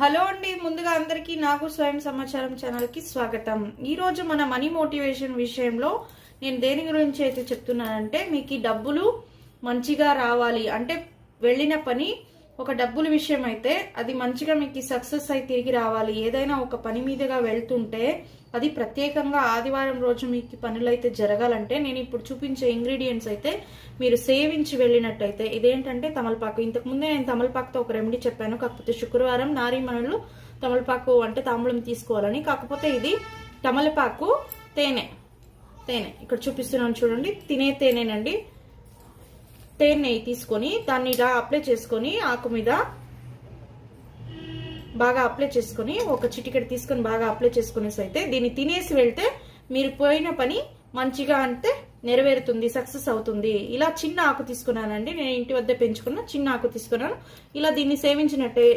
Hello అండి ముందుగా అందరికీ నాకు స్వయం సమాచారం ఛానల్కి స్వాగతం. ఈరోజు మన మనీ మోటివేషన్ విషయంలో నేను దేని గురించి అయితే చెప్తున్నానంటే మీకు డబ్బులు మంచిగా రావాలి. అంటే వెళ్ళిన పని ఒక డబ్బుల విషయం అయితే అది మంచిగా మీకు సక్సెస్ అయి తిరిగి రావాలి. ఏదైనా ఒక పని మీదుగా వెళ్తుంటే అది ప్రత్యేకంగా ఆదివారం రోజు మీకు పనులు అయితే జరగాలంటే నేను ఇప్పుడు చూపించే ఇంగ్రీడియంట్స్ అయితే మీరు సేవించి వెళ్ళినట్టయితే ఇదేంటంటే తమలపాకు. ఇంతకుముందే నేను తమలపాకుతో ఒక రెమెడీ చెప్పాను. కాకపోతే శుక్రవారం నారీమణులు తమలపాకు అంటే తాంబూలం తీసుకోవాలని. కాకపోతే ఇది తమలపాకు తేనె. తేనె. ఇక్కడ చూపిస్తున్నాను చూడండి. తినే తేనెనండి. తేనె నెయ్యి తీసుకొని దాన్ని ఇలా అప్లై చేసుకొని ఆకు మీద బాగా అప్లై చేసుకొని ఒక చిటికెడు తీసుకొని బాగా అప్లై చేసుకునేసి అయితే దీన్ని తినేసి వెళ్తే మీరు పోయిన పని మంచిగా అంటే నెరవేరుతుంది సక్సెస్ అవుతుంది. ఇలా చిన్న ఆకు తీసుకున్నానండి. నేను ఇంటి వద్ద పెంచుకున్న చిన్న ఆకు తీసుకున్నాను. ఇలా దీన్ని సేవించినట్టే